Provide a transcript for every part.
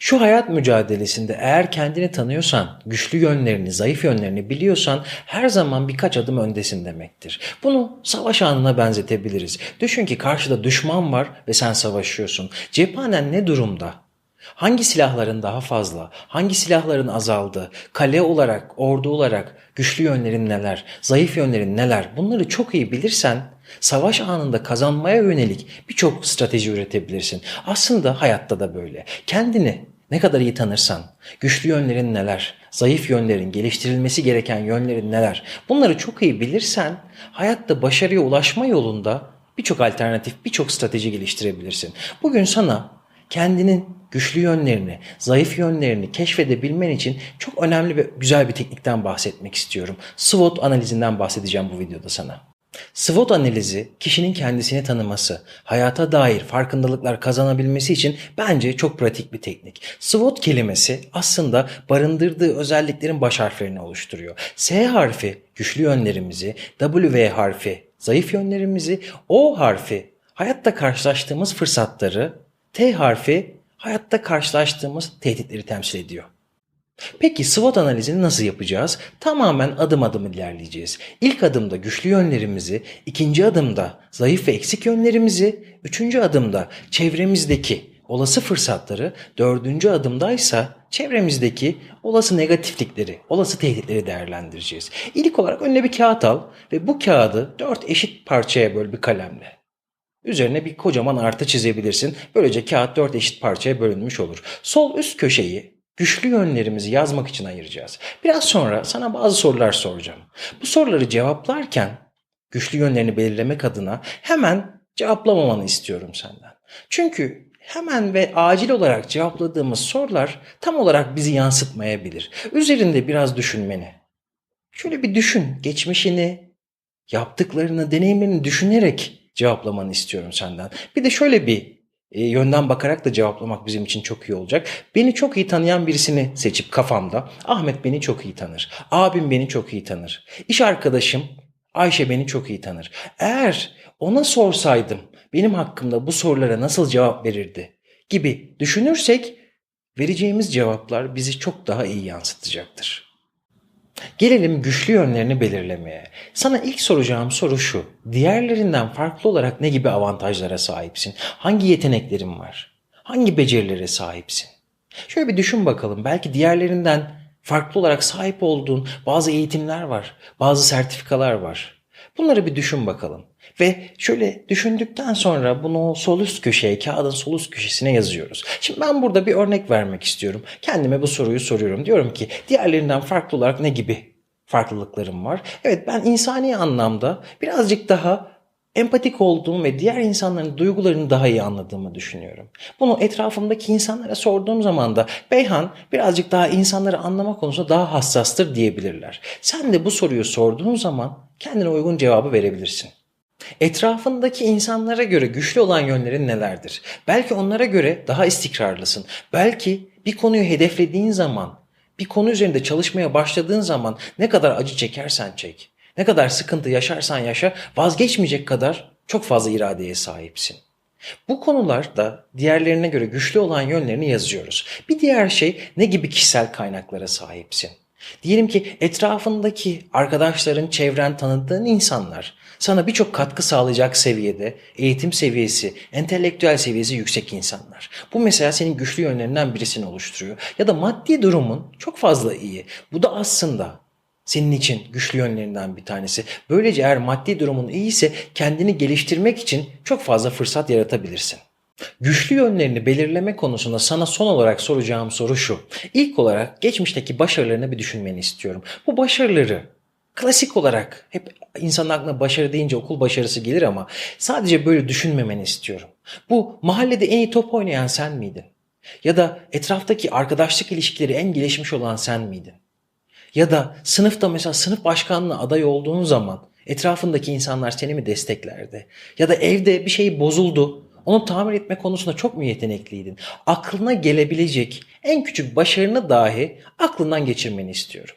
Şu hayat mücadelesinde eğer kendini tanıyorsan, güçlü yönlerini, zayıf yönlerini biliyorsan her zaman birkaç adım öndesin demektir. Bunu savaş anına benzetebiliriz. Düşün ki karşıda düşman var ve sen savaşıyorsun. Cephanen ne durumda? Hangi silahların daha fazla, hangi silahların azaldı, kale olarak, ordu olarak güçlü yönlerin neler, zayıf yönlerin neler bunları çok iyi bilirsen savaş anında kazanmaya yönelik birçok strateji üretebilirsin. Aslında hayatta da böyle. Kendini ne kadar iyi tanırsan, güçlü yönlerin neler, zayıf yönlerin, geliştirilmesi gereken yönlerin neler bunları çok iyi bilirsen hayatta başarıya ulaşma yolunda birçok alternatif, birçok strateji geliştirebilirsin. Bugün sana kendinin güçlü yönlerini, zayıf yönlerini keşfedebilmen için çok önemli ve güzel bir teknikten bahsetmek istiyorum. SWOT analizinden bahsedeceğim bu videoda sana. SWOT analizi kişinin kendisini tanıması, hayata dair farkındalıklar kazanabilmesi için bence çok pratik bir teknik. SWOT kelimesi aslında barındırdığı özelliklerin baş harflerini oluşturuyor. S harfi güçlü yönlerimizi, W harfi zayıf yönlerimizi, O harfi hayatta karşılaştığımız fırsatları, T harfi hayatta karşılaştığımız tehditleri temsil ediyor. Peki SWOT analizini nasıl yapacağız? Tamamen adım adım ilerleyeceğiz. İlk adımda güçlü yönlerimizi, ikinci adımda zayıf ve eksik yönlerimizi, üçüncü adımda çevremizdeki olası fırsatları, dördüncü adımdaysa çevremizdeki olası negatiflikleri, olası tehditleri değerlendireceğiz. İlk olarak önüne bir kağıt al ve bu kağıdı dört eşit parçaya böl bir kalemle. Üzerine bir kocaman artı çizebilirsin. Böylece kağıt dört eşit parçaya bölünmüş olur. Sol üst köşeyi güçlü yönlerimizi yazmak için ayıracağız. Biraz sonra sana bazı sorular soracağım. Bu soruları cevaplarken güçlü yönlerini belirlemek adına hemen cevaplamamanı istiyorum senden. Çünkü hemen ve acil olarak cevapladığımız sorular tam olarak bizi yansıtmayabilir. Üzerinde biraz düşünmeni. Şöyle bir düşün, geçmişini, yaptıklarını, deneyimlerini düşünerek cevaplamanı istiyorum senden. Bir de şöyle bir e, yönden bakarak da cevaplamak bizim için çok iyi olacak. Beni çok iyi tanıyan birisini seçip kafamda Ahmet beni çok iyi tanır. Abim beni çok iyi tanır. İş arkadaşım Ayşe beni çok iyi tanır. Eğer ona sorsaydım benim hakkımda bu sorulara nasıl cevap verirdi gibi düşünürsek vereceğimiz cevaplar bizi çok daha iyi yansıtacaktır. Gelelim güçlü yönlerini belirlemeye. Sana ilk soracağım soru şu. Diğerlerinden farklı olarak ne gibi avantajlara sahipsin? Hangi yeteneklerin var? Hangi becerilere sahipsin? Şöyle bir düşün bakalım. Belki diğerlerinden farklı olarak sahip olduğun bazı eğitimler var, bazı sertifikalar var. Bunları bir düşün bakalım. Ve şöyle düşündükten sonra bunu sol üst köşeye, kağıdın sol üst köşesine yazıyoruz. Şimdi ben burada bir örnek vermek istiyorum. Kendime bu soruyu soruyorum. Diyorum ki diğerlerinden farklı olarak ne gibi farklılıklarım var? Evet ben insani anlamda birazcık daha empatik olduğum ve diğer insanların duygularını daha iyi anladığımı düşünüyorum. Bunu etrafımdaki insanlara sorduğum zaman da Beyhan birazcık daha insanları anlama konusunda daha hassastır diyebilirler. Sen de bu soruyu sorduğun zaman kendine uygun cevabı verebilirsin. Etrafındaki insanlara göre güçlü olan yönlerin nelerdir? Belki onlara göre daha istikrarlısın. Belki bir konuyu hedeflediğin zaman, bir konu üzerinde çalışmaya başladığın zaman ne kadar acı çekersen çek, ne kadar sıkıntı yaşarsan yaşa vazgeçmeyecek kadar çok fazla iradeye sahipsin. Bu konularda diğerlerine göre güçlü olan yönlerini yazıyoruz. Bir diğer şey ne gibi kişisel kaynaklara sahipsin? Diyelim ki etrafındaki arkadaşların, çevren, tanıdığın insanlar sana birçok katkı sağlayacak seviyede eğitim seviyesi, entelektüel seviyesi yüksek insanlar. Bu mesela senin güçlü yönlerinden birisini oluşturuyor. Ya da maddi durumun çok fazla iyi. Bu da aslında senin için güçlü yönlerinden bir tanesi. Böylece eğer maddi durumun iyiyse kendini geliştirmek için çok fazla fırsat yaratabilirsin. Güçlü yönlerini belirleme konusunda sana son olarak soracağım soru şu. İlk olarak geçmişteki başarılarını bir düşünmeni istiyorum. Bu başarıları klasik olarak hep insanın aklına başarı deyince okul başarısı gelir ama sadece böyle düşünmemeni istiyorum. Bu mahallede en iyi top oynayan sen miydin? Ya da etraftaki arkadaşlık ilişkileri en gelişmiş olan sen miydin? Ya da sınıfta mesela sınıf başkanlığına aday olduğun zaman etrafındaki insanlar seni mi desteklerdi? Ya da evde bir şey bozuldu. Onu tamir etme konusunda çok mu yetenekliydin? Aklına gelebilecek en küçük başarını dahi aklından geçirmeni istiyorum.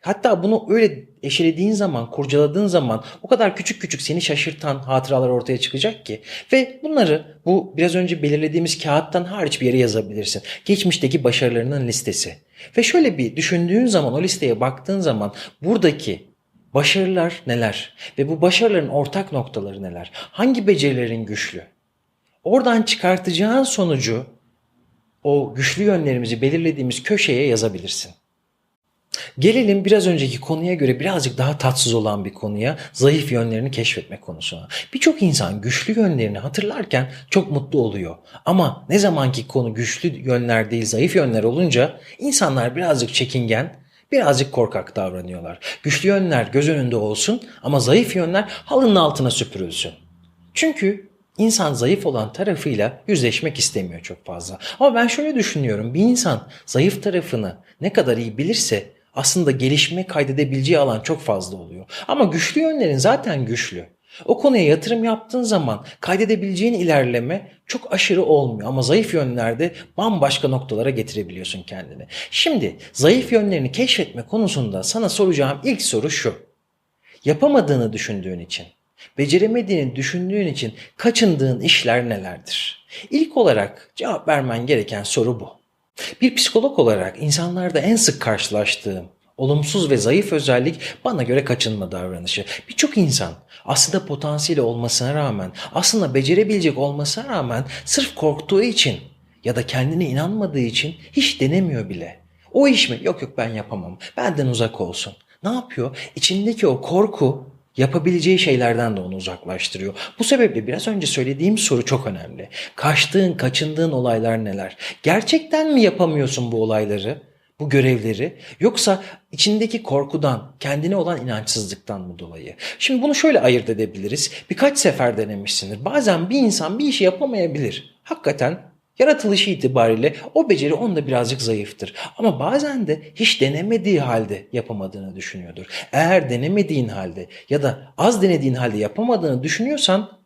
Hatta bunu öyle eşelediğin zaman, kurcaladığın zaman o kadar küçük küçük seni şaşırtan hatıralar ortaya çıkacak ki. Ve bunları bu biraz önce belirlediğimiz kağıttan hariç bir yere yazabilirsin. Geçmişteki başarılarının listesi. Ve şöyle bir düşündüğün zaman o listeye baktığın zaman buradaki başarılar neler? Ve bu başarıların ortak noktaları neler? Hangi becerilerin güçlü? Oradan çıkartacağın sonucu o güçlü yönlerimizi belirlediğimiz köşeye yazabilirsin. Gelelim biraz önceki konuya göre birazcık daha tatsız olan bir konuya, zayıf yönlerini keşfetme konusuna. Birçok insan güçlü yönlerini hatırlarken çok mutlu oluyor. Ama ne zamanki konu güçlü yönler değil, zayıf yönler olunca insanlar birazcık çekingen, birazcık korkak davranıyorlar. Güçlü yönler göz önünde olsun ama zayıf yönler halının altına süpürülsün. Çünkü İnsan zayıf olan tarafıyla yüzleşmek istemiyor çok fazla. Ama ben şöyle düşünüyorum. Bir insan zayıf tarafını ne kadar iyi bilirse aslında gelişme kaydedebileceği alan çok fazla oluyor. Ama güçlü yönlerin zaten güçlü. O konuya yatırım yaptığın zaman kaydedebileceğin ilerleme çok aşırı olmuyor ama zayıf yönlerde bambaşka noktalara getirebiliyorsun kendini. Şimdi zayıf yönlerini keşfetme konusunda sana soracağım ilk soru şu. Yapamadığını düşündüğün için beceremediğini düşündüğün için kaçındığın işler nelerdir? İlk olarak cevap vermen gereken soru bu. Bir psikolog olarak insanlarda en sık karşılaştığım olumsuz ve zayıf özellik bana göre kaçınma davranışı. Birçok insan aslında potansiyeli olmasına rağmen, aslında becerebilecek olmasına rağmen sırf korktuğu için ya da kendine inanmadığı için hiç denemiyor bile. O iş mi? Yok yok ben yapamam. Benden uzak olsun. Ne yapıyor? İçindeki o korku yapabileceği şeylerden de onu uzaklaştırıyor. Bu sebeple biraz önce söylediğim soru çok önemli. Kaçtığın, kaçındığın olaylar neler? Gerçekten mi yapamıyorsun bu olayları? bu görevleri yoksa içindeki korkudan, kendine olan inançsızlıktan mı dolayı? Şimdi bunu şöyle ayırt edebiliriz. Birkaç sefer denemişsindir. Bazen bir insan bir işi yapamayabilir. Hakikaten Yaratılışı itibariyle o beceri onda birazcık zayıftır. Ama bazen de hiç denemediği halde yapamadığını düşünüyordur. Eğer denemediğin halde ya da az denediğin halde yapamadığını düşünüyorsan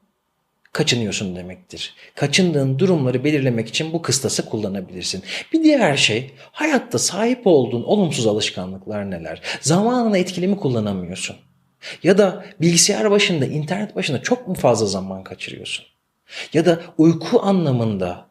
kaçınıyorsun demektir. Kaçındığın durumları belirlemek için bu kıstası kullanabilirsin. Bir diğer şey hayatta sahip olduğun olumsuz alışkanlıklar neler? Zamanını etkili mi kullanamıyorsun? Ya da bilgisayar başında, internet başında çok mu fazla zaman kaçırıyorsun? Ya da uyku anlamında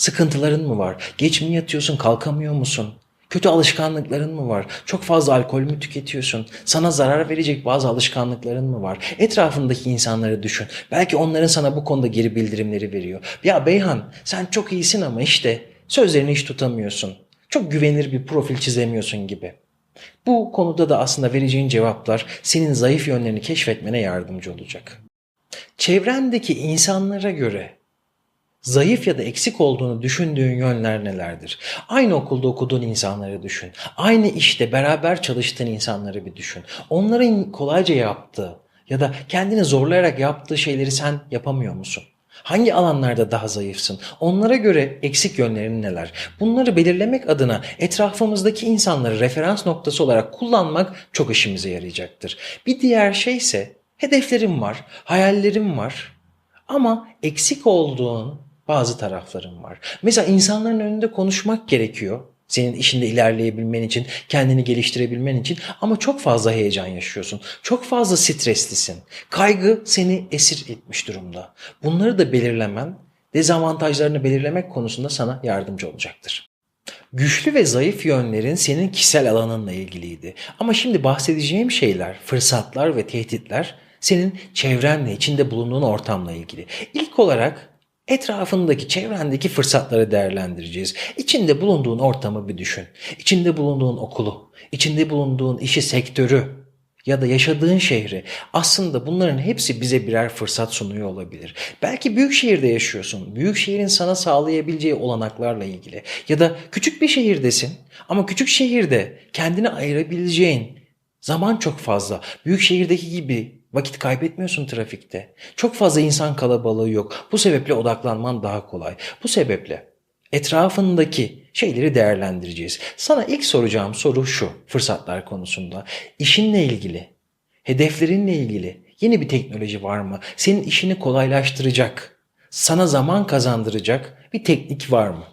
Sıkıntıların mı var? Geç mi yatıyorsun, kalkamıyor musun? Kötü alışkanlıkların mı var? Çok fazla alkol mü tüketiyorsun? Sana zarar verecek bazı alışkanlıkların mı var? Etrafındaki insanları düşün. Belki onların sana bu konuda geri bildirimleri veriyor. Ya Beyhan sen çok iyisin ama işte sözlerini hiç tutamıyorsun. Çok güvenilir bir profil çizemiyorsun gibi. Bu konuda da aslında vereceğin cevaplar senin zayıf yönlerini keşfetmene yardımcı olacak. Çevrendeki insanlara göre zayıf ya da eksik olduğunu düşündüğün yönler nelerdir? Aynı okulda okuduğun insanları düşün. Aynı işte beraber çalıştığın insanları bir düşün. Onların kolayca yaptığı ya da kendini zorlayarak yaptığı şeyleri sen yapamıyor musun? Hangi alanlarda daha zayıfsın? Onlara göre eksik yönlerin neler? Bunları belirlemek adına etrafımızdaki insanları referans noktası olarak kullanmak çok işimize yarayacaktır. Bir diğer şey ise hedeflerim var, hayallerim var ama eksik olduğun bazı taraflarım var. Mesela insanların önünde konuşmak gerekiyor. Senin işinde ilerleyebilmen için, kendini geliştirebilmen için ama çok fazla heyecan yaşıyorsun. Çok fazla streslisin. Kaygı seni esir etmiş durumda. Bunları da belirlemen, dezavantajlarını belirlemek konusunda sana yardımcı olacaktır. Güçlü ve zayıf yönlerin senin kişisel alanınla ilgiliydi. Ama şimdi bahsedeceğim şeyler, fırsatlar ve tehditler senin çevrenle, içinde bulunduğun ortamla ilgili. İlk olarak Etrafındaki, çevrendeki fırsatları değerlendireceğiz. İçinde bulunduğun ortamı bir düşün. İçinde bulunduğun okulu, içinde bulunduğun işi, sektörü ya da yaşadığın şehri. Aslında bunların hepsi bize birer fırsat sunuyor olabilir. Belki büyük şehirde yaşıyorsun. Büyük şehrin sana sağlayabileceği olanaklarla ilgili. Ya da küçük bir şehirdesin ama küçük şehirde kendini ayırabileceğin zaman çok fazla. Büyük şehirdeki gibi Vakit kaybetmiyorsun trafikte. Çok fazla insan kalabalığı yok. Bu sebeple odaklanman daha kolay. Bu sebeple etrafındaki şeyleri değerlendireceğiz. Sana ilk soracağım soru şu fırsatlar konusunda. İşinle ilgili, hedeflerinle ilgili yeni bir teknoloji var mı? Senin işini kolaylaştıracak, sana zaman kazandıracak bir teknik var mı?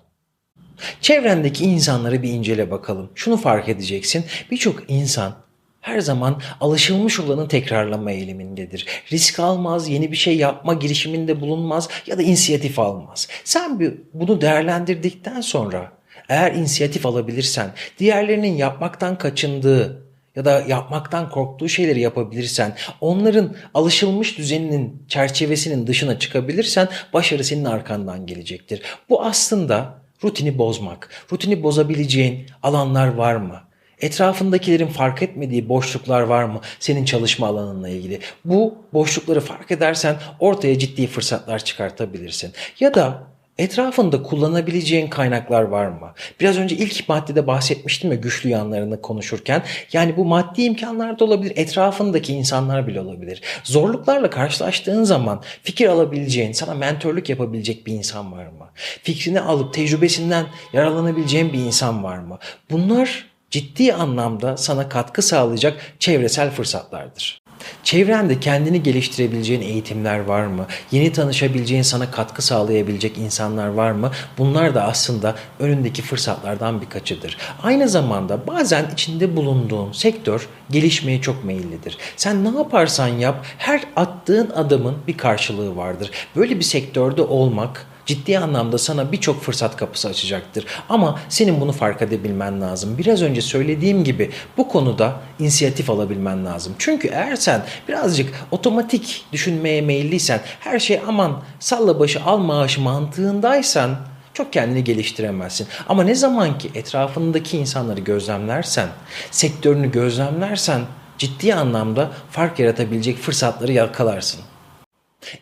Çevrendeki insanları bir incele bakalım. Şunu fark edeceksin. Birçok insan her zaman alışılmış olanı tekrarlama eğilimindedir. Risk almaz, yeni bir şey yapma girişiminde bulunmaz ya da inisiyatif almaz. Sen bir bunu değerlendirdikten sonra eğer inisiyatif alabilirsen, diğerlerinin yapmaktan kaçındığı ya da yapmaktan korktuğu şeyleri yapabilirsen, onların alışılmış düzeninin çerçevesinin dışına çıkabilirsen başarı senin arkandan gelecektir. Bu aslında rutini bozmak. Rutini bozabileceğin alanlar var mı? Etrafındakilerin fark etmediği boşluklar var mı senin çalışma alanınla ilgili? Bu boşlukları fark edersen ortaya ciddi fırsatlar çıkartabilirsin. Ya da etrafında kullanabileceğin kaynaklar var mı? Biraz önce ilk maddede bahsetmiştim ya güçlü yanlarını konuşurken. Yani bu maddi imkanlar da olabilir, etrafındaki insanlar bile olabilir. Zorluklarla karşılaştığın zaman fikir alabileceğin, sana mentörlük yapabilecek bir insan var mı? Fikrini alıp tecrübesinden yararlanabileceğin bir insan var mı? Bunlar ciddi anlamda sana katkı sağlayacak çevresel fırsatlardır. Çevrende kendini geliştirebileceğin eğitimler var mı? Yeni tanışabileceğin, sana katkı sağlayabilecek insanlar var mı? Bunlar da aslında önündeki fırsatlardan birkaçıdır. Aynı zamanda bazen içinde bulunduğun sektör gelişmeye çok meyillidir. Sen ne yaparsan yap, her attığın adımın bir karşılığı vardır. Böyle bir sektörde olmak ciddi anlamda sana birçok fırsat kapısı açacaktır. Ama senin bunu fark edebilmen lazım. Biraz önce söylediğim gibi bu konuda inisiyatif alabilmen lazım. Çünkü eğer sen birazcık otomatik düşünmeye meyilliysen, her şey aman salla başı al maaşı mantığındaysan çok kendini geliştiremezsin. Ama ne zaman ki etrafındaki insanları gözlemlersen, sektörünü gözlemlersen ciddi anlamda fark yaratabilecek fırsatları yakalarsın.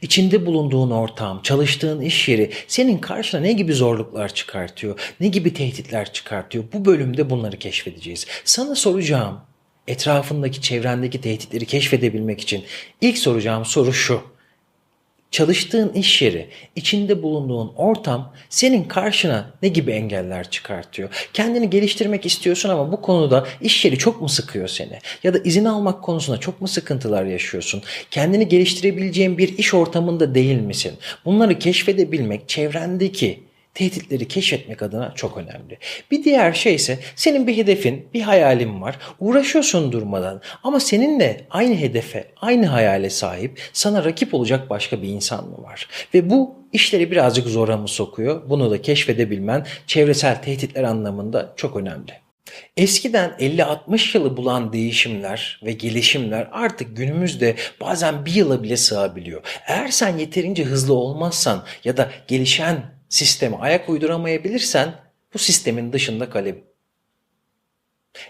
İçinde bulunduğun ortam, çalıştığın iş yeri senin karşına ne gibi zorluklar çıkartıyor, ne gibi tehditler çıkartıyor? Bu bölümde bunları keşfedeceğiz. Sana soracağım, etrafındaki, çevrendeki tehditleri keşfedebilmek için ilk soracağım soru şu. Çalıştığın iş yeri, içinde bulunduğun ortam senin karşına ne gibi engeller çıkartıyor? Kendini geliştirmek istiyorsun ama bu konuda iş yeri çok mu sıkıyor seni? Ya da izin almak konusunda çok mu sıkıntılar yaşıyorsun? Kendini geliştirebileceğin bir iş ortamında değil misin? Bunları keşfedebilmek çevrendeki tehditleri keşfetmek adına çok önemli. Bir diğer şey ise senin bir hedefin, bir hayalin var. Uğraşıyorsun durmadan ama seninle aynı hedefe, aynı hayale sahip, sana rakip olacak başka bir insan mı var? Ve bu işleri birazcık zora mı sokuyor? Bunu da keşfedebilmen çevresel tehditler anlamında çok önemli. Eskiden 50-60 yılı bulan değişimler ve gelişimler artık günümüzde bazen bir yıla bile sığabiliyor. Eğer sen yeterince hızlı olmazsan ya da gelişen sisteme ayak uyduramayabilirsen bu sistemin dışında kalabilir.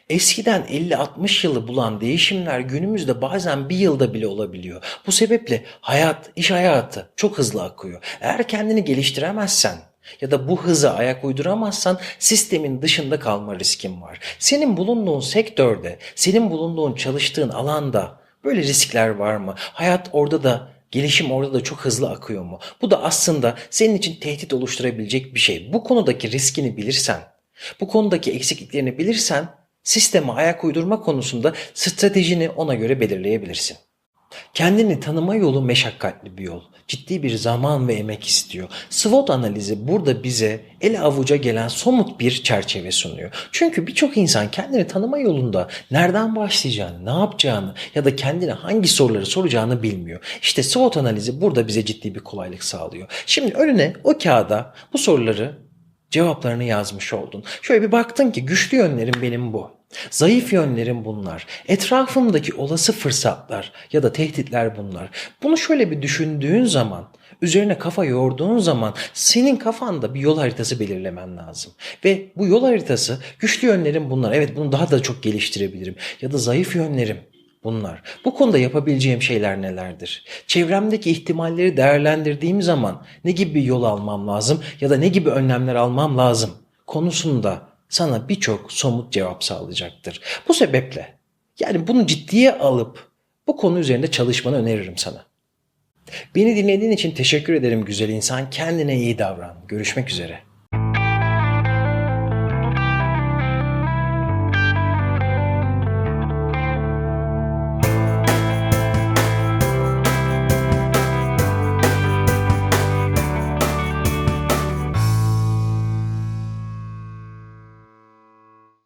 Eskiden 50-60 yılı bulan değişimler günümüzde bazen bir yılda bile olabiliyor. Bu sebeple hayat, iş hayatı çok hızlı akıyor. Eğer kendini geliştiremezsen ya da bu hıza ayak uyduramazsan sistemin dışında kalma riskin var. Senin bulunduğun sektörde, senin bulunduğun çalıştığın alanda böyle riskler var mı? Hayat orada da Gelişim orada da çok hızlı akıyor mu? Bu da aslında senin için tehdit oluşturabilecek bir şey. Bu konudaki riskini bilirsen, bu konudaki eksikliklerini bilirsen sisteme ayak uydurma konusunda stratejini ona göre belirleyebilirsin. Kendini tanıma yolu meşakkatli bir yol. Ciddi bir zaman ve emek istiyor. SWOT analizi burada bize ele avuca gelen somut bir çerçeve sunuyor. Çünkü birçok insan kendini tanıma yolunda nereden başlayacağını, ne yapacağını ya da kendine hangi soruları soracağını bilmiyor. İşte SWOT analizi burada bize ciddi bir kolaylık sağlıyor. Şimdi önüne o kağıda bu soruları cevaplarını yazmış oldun. Şöyle bir baktın ki güçlü yönlerim benim bu. Zayıf yönlerim bunlar. Etrafımdaki olası fırsatlar ya da tehditler bunlar. Bunu şöyle bir düşündüğün zaman, üzerine kafa yorduğun zaman senin kafanda bir yol haritası belirlemen lazım. Ve bu yol haritası güçlü yönlerim bunlar. Evet bunu daha da çok geliştirebilirim. Ya da zayıf yönlerim bunlar. Bu konuda yapabileceğim şeyler nelerdir? Çevremdeki ihtimalleri değerlendirdiğim zaman ne gibi bir yol almam lazım ya da ne gibi önlemler almam lazım konusunda sana birçok somut cevap sağlayacaktır. Bu sebeple yani bunu ciddiye alıp bu konu üzerinde çalışmanı öneririm sana. Beni dinlediğin için teşekkür ederim güzel insan. Kendine iyi davran. Görüşmek üzere.